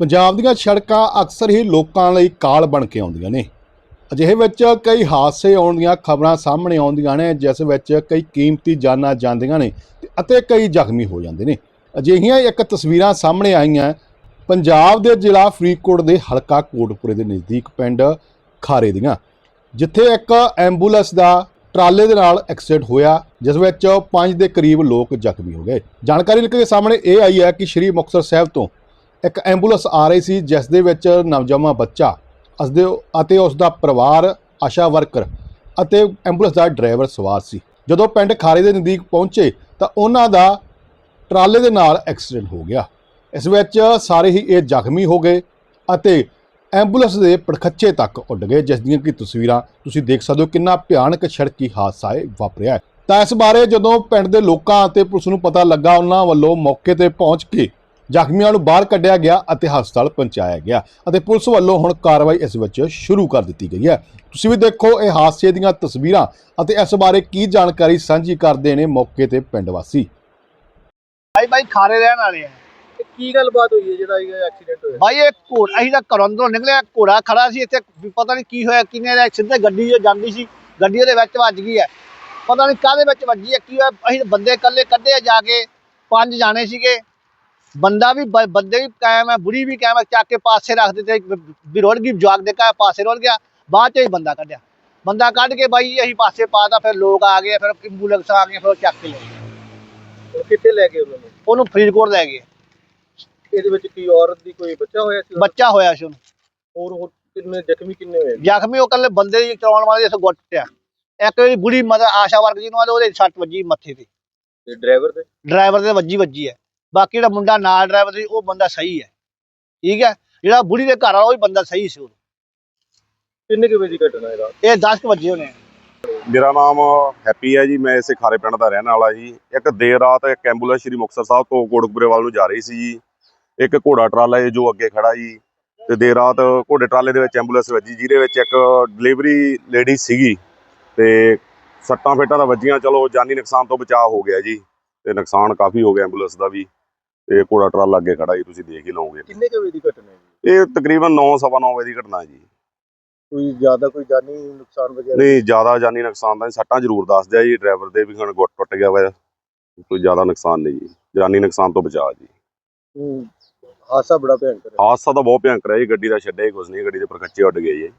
ਪੰਜਾਬ ਦੀਆਂ ਸੜਕਾਂ ਅਕਸਰ ਹੀ ਲੋਕਾਂ ਲਈ ਕਾਲ ਬਣ ਕੇ ਆਉਂਦੀਆਂ ਨੇ। ਅਜਿਹੇ ਵਿੱਚ ਕਈ ਹਾਦਸੇ ਆਉਣ ਦੀਆਂ ਖਬਰਾਂ ਸਾਹਮਣੇ ਆਉਂਦੀਆਂ ਨੇ, ਜਿਸ ਵਿੱਚ ਕਈ ਕੀਮਤੀ ਜਾਨਾਂ ਜਾਂਦੀਆਂ ਨੇ ਅਤੇ ਕਈ ਜ਼ਖਮੀ ਹੋ ਜਾਂਦੇ ਨੇ। ਅਜਿਹੀਆਂ ਇੱਕ ਤਸਵੀਰਾਂ ਸਾਹਮਣੇ ਆਈਆਂ। ਪੰਜਾਬ ਦੇ ਜ਼ਿਲ੍ਹਾ ਫਰੀਦਕੋਟ ਦੇ ਹਲਕਾ ਕੋਟਪੁਰੇ ਦੇ ਨਜ਼ਦੀਕ ਪਿੰਡ ਖਾਰੇ ਦੀਆਂ, ਜਿੱਥੇ ਇੱਕ ਐਂਬੂਲੈਂਸ ਦਾ ਟਰਾਲੇ ਦੇ ਨਾਲ ਐਕਸੀਡੈਂਟ ਹੋਇਆ, ਜਿਸ ਵਿੱਚ 5 ਦੇ ਕਰੀਬ ਲੋਕ ਜ਼ਖਮੀ ਹੋ ਗਏ। ਜਾਣਕਾਰੀ ਨਿਕਲ ਕੇ ਸਾਹਮਣੇ ਇਹ ਆਈ ਹੈ ਕਿ ਸ਼੍ਰੀ ਮੁਕਤਸਰ ਸਾਹਿਬ ਤੋਂ ਇੱਕ ਐਂਬੂਲੈਂਸ ਆ ਰਹੀ ਸੀ, ਜਿਸ ਦੇ ਵਿੱਚ ਨਵਜੰਮਾ ਬੱਚਾ ਅਸਦੇ ਅਤੇ ਉਸ ਦਾ ਪਰਿਵਾਰ, ਆਸ਼ਾ ਵਰਕਰ ਅਤੇ ਐਂਬੂਲੈਂਸ ਦਾ ਡਰਾਈਵਰ ਸਵਾਰ ਸੀ ਜਦੋਂ ਪਿੰਡ ਖਾਰੇ ਦੇ ਨਜ਼ਦੀਕ ਪਹੁੰਚੇ, ਤਾਂ ਉਹਨਾਂ ਦਾ ਟਰਾਲੇ ਦੇ ਨਾਲ ਐਕਸੀਡੈਂਟ ਹੋ ਗਿਆ ਇਸ ਵਿੱਚ ਸਾਰੇ ਹੀ ਇਹ ਜ਼ਖਮੀ ਹੋ ਗਏ ਅਤੇ ਐਂਬੂਲੈਂਸ ਦੇ ਪੜਖੱਚੇ ਤੱਕ ਉੱਡ ਗਏ, ਜਿਸ ਦੀਆਂ ਕਿ ਤਸਵੀਰਾਂ ਤੁਸੀਂ ਦੇਖ ਸਕਦੇ ਹੋ, ਕਿੰਨਾ ਭਿਆਨਕ ਸੜਕੀ ਹਾਦਸਾ ਇਹ ਵਾਪਰਿਆ ਹੈ। ਤਾਂ ਇਸ ਬਾਰੇ ਜਦੋਂ ਪਿੰਡ ਦੇ ਲੋਕਾਂ ਅਤੇ ਪੁਲਿਸ ਨੂੰ ਪਤਾ ਲੱਗਾ, ਉਹਨਾਂ ਵੱਲੋਂ ਮੌਕੇ ਤੇ ਪਹੁੰਚ ਕੇ ਜ਼ਖਮੀਆਂ ਨੂੰ ਬਾਹਰ ਕੱਢਿਆ ਗਿਆ ਅਤੇ ਹਸਪਤਾਲ ਪਹੁੰਚਾਇਆ ਗਿਆ ਅਤੇ ਪੁਲਿਸ ਵੱਲੋਂ ਹੁਣ ਕਾਰਵਾਈ ਇਸ ਵਿੱਚ ਸ਼ੁਰੂ ਕਰ ਦਿੱਤੀ ਗਈ ਹੈ। ਤੁਸੀਂ ਵੀ ਦੇਖੋ ਇਹ ਹਾਦਸੇ ਦੀਆਂ ਤਸਵੀਰਾਂ ਅਤੇ ਇਸ ਬਾਰੇ ਕੀ ਜਾਣਕਾਰੀ ਸਾਂਝੀ ਕਰਦੇ ਨੇ ਮੌਕੇ ਤੇ ਪਿੰਡ ਵਾਸੀ। ਭਾਈ ਭਾਈ ਖਾਰੇ ਰਹਿਣ ਵਾਲੇ ਆ। ਤੇ ਕੀ ਗੱਲਬਾਤ ਹੋਈ ਹੈ ਜਿਹੜਾ ਇਹ ਐਕਸੀਡੈਂਟ ਹੋਇਆ? ਭਾਈ ਇਹ ਘੋੜਾ ਅਸੀਂ ਤਾਂ ਘਰੋਂ ਅੰਦਰੋਂ ਨਿਕਲਿਆ ਘੋੜਾ ਖੜਾ ਸੀ ਇੱਥੇ ਪਤਾ ਨਹੀਂ ਕੀ ਹੋਇਆ ਕਿਨੇ ਦਾ ਸਿੱਧੇ ਗੱਡੀ ਜੋ ਜਾਂਦੀ ਸੀ ਗੱਡੀ ਉਹਦੇ ਵਿੱਚ ਵੱਜ ਗਈ ਹੈ। ਪਤਾ ਨਹੀਂ ਕਾਹਦੇ ਵਿੱਚ ਵੱਜੀ ਹੈ ਕੀ ਹੋਇਆ ਅਸੀਂ ਬੰਦੇ ਇਕੱਲੇ ਕੱਢੇ ਜਾ ਕੇ ਪੰਜ ਜਾਣੇ ਸੀਗੇ। ਬੰਦਾ ਵੀ ਬ- ਬੰਦੇ ਵੀ ਕਾਇਮ ਹੈ ਬੁੜੀ ਵੀ ਕਾਇਮ ਹੈ ਚੱਕ ਕੇ ਪਾਸੇ ਰੱਖ ਦਿੱਤੇ ਵੀ ਰੋੜ ਗਈ ਜਵਾਕ ਦੇ ਕਾ ਪਾਸੇ ਰੋੜ ਗਿਆ ਬਾਅਦ ਚ ਹੀ ਬੰਦਾ ਕੱਢਿਆ। ਬੰਦਾ ਕੱਢ ਕੇ ਬਾਈ ਅਸੀਂ ਪਾਸੇ ਪਾਤਾ ਫਿਰ ਲੋਕ ਆ ਗਏ ਫਿਰ ਐਂਬੂਲੈਂਸ ਆ ਗਏ ਫਿਰ ਉਹ ਚੱਕ ਕੇ ਲੈ ਗਏ। ਕਿੱਥੇ ਲੈ ਗਏ ਉਹਨਾਂ ਨੂੰ? ਉਹਨੂੰ ਫਰੀਦਕੋਟ ਲੈ ਗਏ। ਇਹਦੇ ਵਿੱਚ ਕੀ ਔਰਤ ਦੀ ਕੋਈ ਬੱਚਾ ਹੋਇਆ ਸੀ? ਬੱਚਾ ਹੋਇਆ ਸੀ ਉਹਨੂੰ। ਹੋਰ ਹੋਰ ਕਿੰਨੇ ਜ਼ਖਮੀ ਕਿੰਨੇ ਹੋਏ? ਜ਼ਖਮੀ ਉਹ ਕੱਲੇ ਬੰਦੇ ਦੀ ਚਲਾਉਣ ਵਾਲੇ ਇਸ ਗੁੱਟ ਇੱਕ ਜਿਹੜੀ ਬੁੜੀ ਮਦਰ ਆਸ਼ਾ ਵਰਗ ਜੀ ਨੂੰ ਉਹਦੇ ਸੱਟ ਵੱਜੀ ਮੱਥੇ ਤੇ। ਤੇ ਡਰਾਈਵਰ ਦੇ? ਡਰਾਈਵਰ ਦੇ ਵੱਜੀ ਵੱਜੀ ਹੈ ਬਾਕੀ ਜਿਹੜਾ ਮੁੰਡਾ ਨਾਲ ਡਰਾਈਵਰ ਸੀ ਉਹ ਬੰਦਾ ਸਹੀ ਹੈ। ਠੀਕ ਹੈ? ਜਿਹੜਾ ਬੁੜੀ ਦੇ ਘਰ ਵਾਲਾ ਉਹ ਵੀ ਬੰਦਾ ਸਹੀ ਸੀ ਉਦੋਂ। ਕਿੰਨੇ ਕੁ ਵਜੇ ਦੀ ਘਟਨਾ ਹੈ ਰਾਤ ਇਹ 10 ਕੁ ਵੱਜੇ ਹੋਣੇ ਮੇਰਾ ਨਾਮ ਹੈਪੀ ਹੈ ਜੀ ਮੈਂ ਇਸੇ ਖਾਰੇ ਪਿੰਡ ਦਾ ਰਹਿਣ ਵਾਲਾ ਜੀ। ਇੱਕ ਦੇਰ ਰਾਤ ਇੱਕ ਐਂਬੂਲੈਂਸ ਸ਼੍ਰੀ ਮੁਕਤਸਰ ਸਾਹਿਬ ਤੋਂ ਕੋਟਕਪੁਰੇ ਵੱਲ ਨੂੰ ਜਾ ਰਹੀ ਸੀ ਜੀ। ਇੱਕ ਘੋੜਾ ਟਰਾਲਾ ਹੈ ਜੋ ਅੱਗੇ ਖੜਾ ਜੀ। ਤੇ ਦੇਰ ਰਾਤ ਘੋੜੇ ਟਰਾਲੇ ਦੇ ਵਿੱਚ ਐਂਬੂਲੈਂਸ ਵੱਜੀ ਜਿਹਦੇ ਵਿੱਚ ਇੱਕ ਡਿਲੀਵਰੀ ਲੇਡੀ ਸੀਗੀ। ਤੇ ਸੱਟਾਂ ਫੇਟਾਂ ਦਾ ਵੱਜੀਆਂ ਚਲੋ ਜਾਨੀ ਨੁਕਸਾਨ ਤੋਂ ਬਚਾਅ ਹੋ ਗਿਆ ਜੀ। ਤੇ ਨੁਕਸਾਨ ਕਾਫੀ ਹੋ ਗਿਆ ਐਂਬੂਲੈਂਸ ਦਾ ਵੀ। ਤੇ ਘੋੜਾ ਟਰਾਲਾ ਅੱਗੇ ਖੜਾ ਜੀ ਤੁਸੀਂ ਦੇਖ ਹੀ ਲਓਗੇ। ਕਿੰਨੇ ਕੁ ਵਜੇ ਦੀ ਘਟਨਾ ਹੈ ਜੀ? ਇਹ ਤਕਰੀਬਨ 9:30 ਵਜੇ ਦੀ ਘਟਨਾ ਹੈ ਜੀ। ਕੋਈ ਜ਼ਿਆਦਾ ਕੋਈ ਜਾਨੀ ਨੁਕਸਾਨ ਵਗੈਰਾ? ਨਹੀਂ ਜ਼ਿਆਦਾ ਜਾਨੀ ਨੁਕਸਾਨ ਤਾਂ ਸੱਟਾਂ ਜ਼ਰੂਰ ਦੱਸ ਦਿਆ ਜੀ ਡਰਾਈਵਰ ਦੇ ਵੀ ਹੁਣ ਗੁੱਟ ਟੁੱਟ ਗਿਆ ਵਾ ਕੋਈ ਜ਼ਿਆਦਾ ਨੁਕਸਾਨ ਨਹੀਂ ਜੀ ਜਾਨੀ ਨੁਕਸਾਨ ਤੋਂ ਬਚਾ ਜੀ। ਹੂੰ, ਹਾਦਸਾ ਬੜਾ ਭਿਆਨਕ ਹੈ ਹਾਦਸਾ ਤਾਂ ਬਹੁਤ ਭਿਆਨਕ ਰਿਹਾ ਜੀ ਗੱਡੀ ਦਾ ਛੱਡਿਆ ਹੀ ਕੁਝ ਨਹੀਂ ਗੱਡੀ ਦੇ ਪਰਖੱਚੇ ਉੱਡ ਗਏ ਜੀ।